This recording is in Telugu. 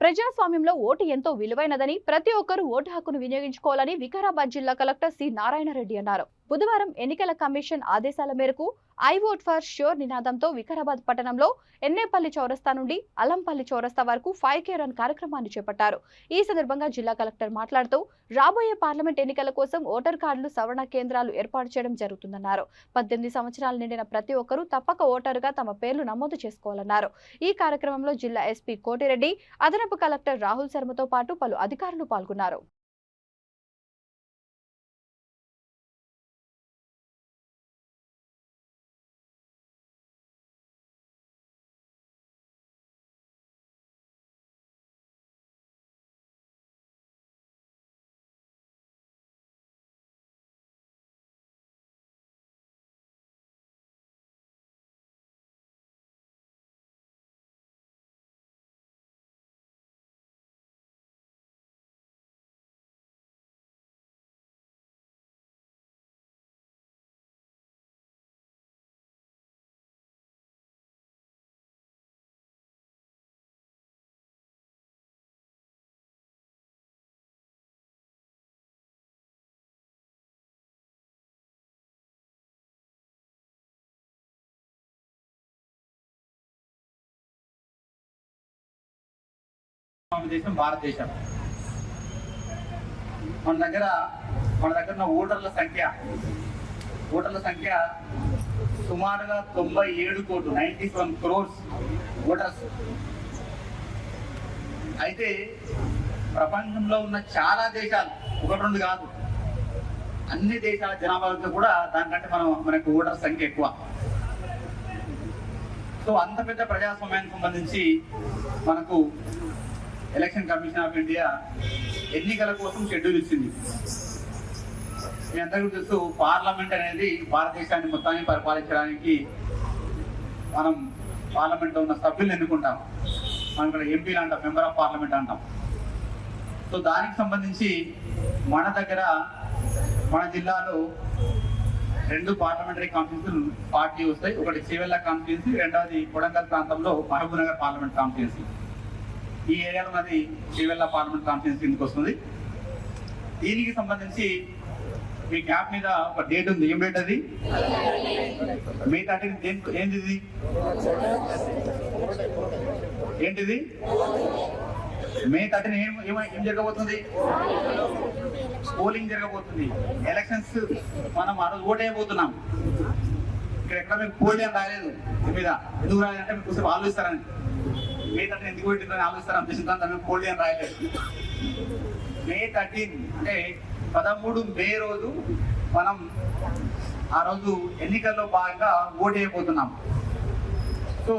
ప్రజాస్వామ్యంలో ఓటు ఎంతో విలువైనదని ప్రతి ఒక్కరూ ఓటు హక్కును వినియోగించుకోవాలని వికారాబాద్ జిల్లా కలెక్టర్ సి నారాయణరెడ్డి అన్నారు. బుధవారం ఎన్నికల కమిషన్ ఆదేశాల మేరకు ఐ ఓట్ ఫర్ ష్యూర్ నినాదంతో వికారాబాద్ పట్టణంలో ఎన్నేపల్లి చౌరస్తా నుండి అలంపల్లి చౌరస్తా వరకు ఫైవ్ కే రన్ కార్యక్రమాన్ని చేపట్టారు. ఈ సందర్భంగా జిల్లా కలెక్టర్ మాట్లాడుతూ రాబోయే పార్లమెంట్ ఎన్నికల కోసం ఓటర్ కార్డులు సవరణ కేంద్రాలు ఏర్పాటు చేయడం జరుగుతుందన్నారు. పద్దెనిమిది సంవత్సరాలు నిండిన ప్రతి ఒక్కరూ తప్పక ఓటరుగా తమ పేర్లు నమోదు చేసుకోవాలన్నారు. ఈ కార్యక్రమంలో జిల్లా ఎస్పీ కోటిరెడ్డి అదనపు కలెక్టర్ రాహుల్ శర్మతో పాటు పలు అధికారులు పాల్గొన్నారు. దేశం భారతదేశం. మన దగ్గర మన దగ్గర ఉన్న ఓటర్ల సంఖ్య ఓటర్ల సంఖ్య సుమారుగా తొంభై ఏడు కోట్లు నైన్టీ సెవెన్ క్రోర్స్ ఓటర్స్. అయితే ప్రపంచంలో ఉన్న చాలా దేశాలు ఒకటి రెండు కాదు అన్ని దేశాల జనాభాతో కూడా దానికంటే మనం మనకు ఓటర్ సంఖ్య ఎక్కువ. సో అంత పెద్ద ప్రజాస్వామ్యానికి సంబంధించి మనకు ఎలక్షన్ కమిషన్ ఆఫ్ ఇండియా ఎన్నికల కోసం షెడ్యూల్ ఇచ్చింది. మీ అందరికీ తెలుసు పార్లమెంట్ అనేది భారతదేశాన్ని మొత్తాన్ని పరిపాలించడానికి మనం పార్లమెంట్లో ఉన్న సభ్యులను ఎన్నుకుంటాం. మనం ఇక్కడ ఎంపీలు అంటాం మెంబర్ ఆఫ్ పార్లమెంట్ అంటాం. సో దానికి సంబంధించి మన దగ్గర మన జిల్లాలో రెండు పార్లమెంటరీ కాన్స్టిట్యూన్సీలు పార్టీ వస్తాయి. ఒకటి సివెల్ల కాన్స్టిట్యూన్సీ రెండవది కొడంగల్ ప్రాంతంలో మహబూబ్ నగర్ పార్లమెంట్ కాన్స్టిట్యూన్సీ ఈ ఏరియాలో ఉన్నది శ్రీవెల్ల పార్లమెంట్ కాన్ఫరెన్స్ కిందకి వస్తుంది. దీనికి సంబంధించి మీ గ్యాప్ మీద ఒక డేట్ ఉంది. ఏం డేట్ అది? మే థర్టీన్ ఏంటి ఇది ఏంటిది? మే థర్టీన్ ఏం ఏం జరగబోతుంది? పోలింగ్ జరగబోతుంది. ఎలక్షన్స్ మనం ఆ రోజు ఓట్ అయిపోతున్నాం ఇక్కడ ఎక్కడ మేము పోటీ అని రాలేదు మీద ఎందుకు రాలేదంటే మీకు కొంచెం ఆలోచిస్తారని. మే థర్టీన్ ఎందుకు పెట్టిందని ఆలోచిస్తారని ఉద్దేశంతో దాన్ని పోటీ అని రాయలేదు. మే థర్టీన్ అంటే పదమూడు మే రోజు మనం ఆ రోజు ఎన్నికల్లో భాగంగా ఓటు అయిపోతున్నాం సో